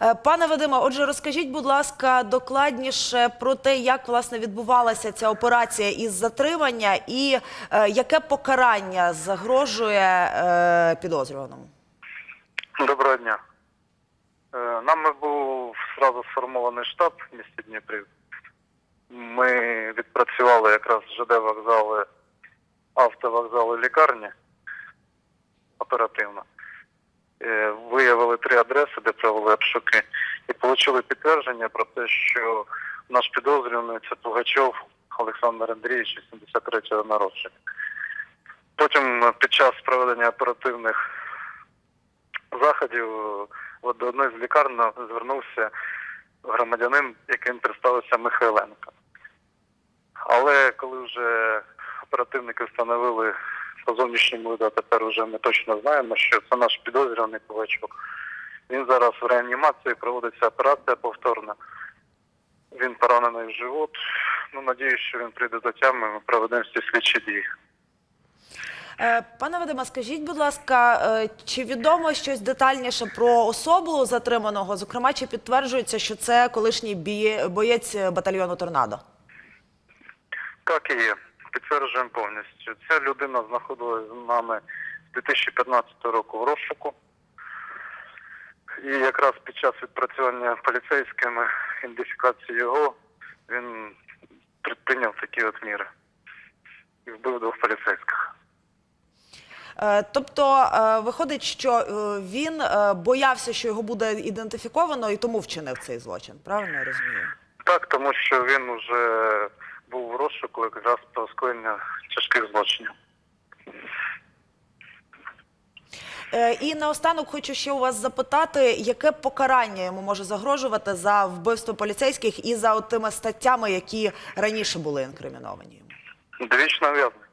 Е, Пане Вадиме, отже, розкажіть, будь ласка, докладніше про те, як власне відбувалася ця операція із затримання, і е, яке покарання загрожує е, підозрюваному? Доброго дня. Нами був зразу сформований штаб в місті Дніпрі. Ми відпрацювали якраз ЖД вокзали, автовокзали, лікарні оперативно. Виявили три адреси, отримали підтвердження про те, що наш підозрюваний це Пугачов Олександр Андрійович, 73-го народження. Потім е, під час проведення оперативних заходів от до одної з лікарень звернувся громадянин, яким представився Михайленко. Але коли вже оперативники встановили по зовнішньому виду, тепер вже ми точно знаємо, що це наш підозрюваний Ковачок. Він зараз в реанімації проводиться операція повторна. Він поранений в живот. Ну, надіюсь, що він прийде до тями, ми проведемо всі слідчі дії. Е, Пане Вадиме, скажіть, будь ласка, е, чи відомо щось детальніше про особу затриманого? Зокрема, чи підтверджується, що це колишній бій- боєць батальйону Торнадо? Так і є. Підтверджуємо повністю. Ця людина знаходилась з нами з 2015 року в розшуку. І якраз під час відпрацювання поліцейськими ідентифікації його він предприйняв такі от міри. І вбив двох поліцейських. Е, Тобто е, виходить, що е, він боявся, що його буде ідентифіковано, і тому вчинив цей злочин. Правильно я розумію? Так, тому що він вже був в розшуку якраз про скоєння тяжких злочинів. І наостанок хочу ще у вас запитати, яке покарання йому може загрожувати за вбивство поліцейських і за тими статтями, які раніше були інкриміновані. йому? Довічне ув'язнення.